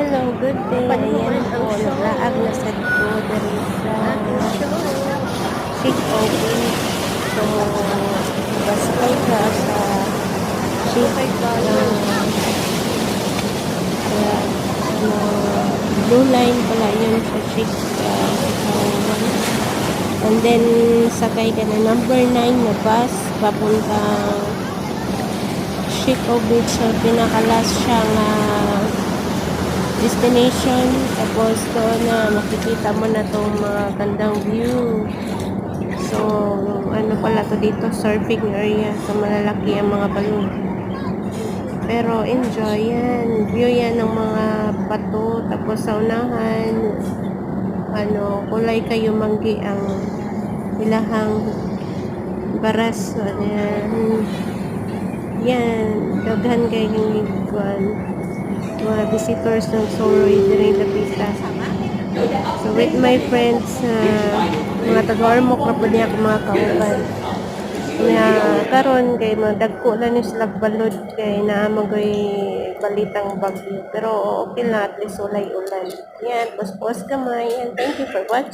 Hello, good day. Ayan po, naglaag na sa ko diri sa Chick Open. So, basakay ka sa Chick uh, kaya, ano, blue line pala yun sa Chick uh. And then, sakay ka na number 9 na bus papuntang Chico Beach. So, pinakalas siyang ah, destination. Tapos doon na makikita mo na itong mga gandang view. So, ano pala to dito, surfing area. So, malalaki ang mga balon. Pero enjoy yan. View yan ng mga bato. Tapos sa unahan, ano, kulay kayo manggi ang ilahang baras. Yan. Yan. Daghan kayo yung iguan mga visitors ng Soroy during the pista. So with my friends, uh, mga taga-ormok na po niya mga kauban. Nga karon kay mga dagko na ni sila balod kay naamagoy balitang bagyo. Pero okay lang at least ulay ulan. Yan, post-post kamay. And thank you for watching.